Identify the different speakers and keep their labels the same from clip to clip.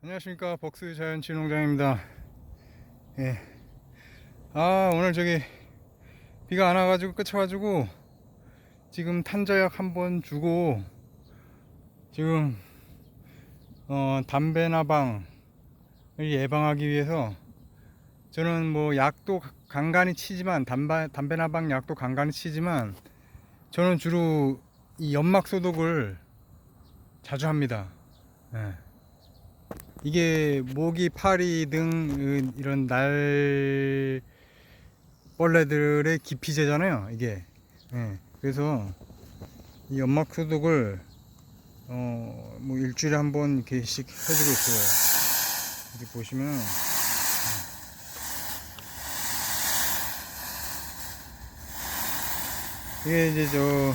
Speaker 1: 안녕하십니까 벅스 자연치 농장입니다 예. 아 오늘 저기 비가 안 와가지고 끝쳐가지고 지금 탄저약 한번 주고 지금 어 담배나방을 예방하기 위해서 저는 뭐 약도 간간히 치지만 담배, 담배나방 약도 간간히 치지만 저는 주로 이 연막 소독을 자주 합니다 예. 이게 모기, 파리 등 음, 이런 날 벌레들의 기피제잖아요. 이게. 예. 그래서 이 연막 소독을 어, 뭐 일주일에 한 번 이렇게씩 해주고 있어요. 이렇게 보시면 이게 이제 저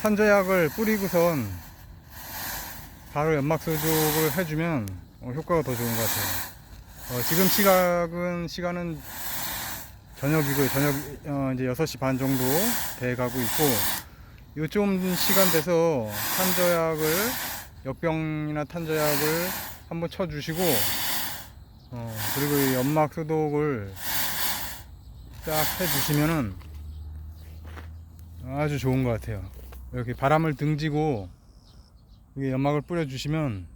Speaker 1: 탄저약을 뿌리고선 바로 연막 소독을 해주면 어, 효과가 더 좋은 것 같아요. 어, 지금 시각은 시간은 저녁이고요. 저녁 어, 이제 6시 반 정도 돼 가고 있고 요좀 시간 돼서 탄저약을 역병이나 탄저약을 한번 쳐 주시고 어, 그리고 이 연막 소독을 딱 해주시면은 아주 좋은 것 같아요. 이렇게 바람을 등지고 이게 연막을 뿌려주시면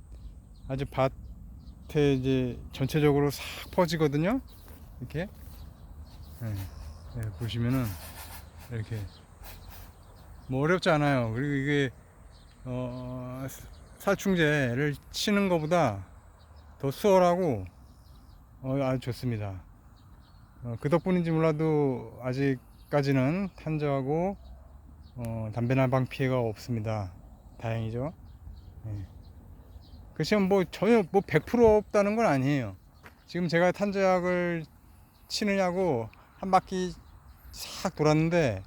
Speaker 1: 아주 밭에 이제 전체적으로 싹 퍼지거든요. 이렇게 네, 네, 보시면은 이렇게 뭐 어렵지 않아요. 그리고 이게 어, 살충제를 치는 것보다 더 수월하고 어, 아주 좋습니다. 어, 그 덕분인지 몰라도 아직까지는 탄저하고 어, 담배나 방 피해가 없습니다. 다행이죠. 예. 그렇지만 뭐 전혀 뭐 100% 없다는 건 아니에요. 지금 제가 탄저약을 치느냐고 한 바퀴 싹 돌았는데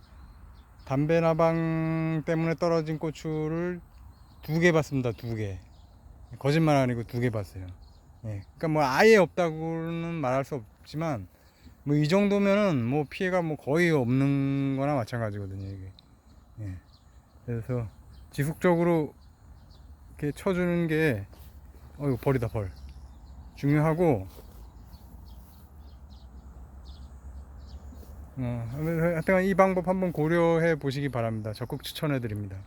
Speaker 1: 담배나방 때문에 떨어진 고추를 두 개 봤습니다. 두 개. 거짓말 아니고 두 개 봤어요. 예. 그러니까 뭐 아예 없다고는 말할 수 없지만 뭐 이 정도면은 뭐 피해가 뭐 거의 없는 거나 마찬가지거든요, 이게. 예. 그래서 지속적으로 이렇게 쳐주는 게 어이구 벌이다 벌. 중요하고. 어, 하여튼 이 방법 한번 고려해 보시기 바랍니다. 적극 추천해 드립니다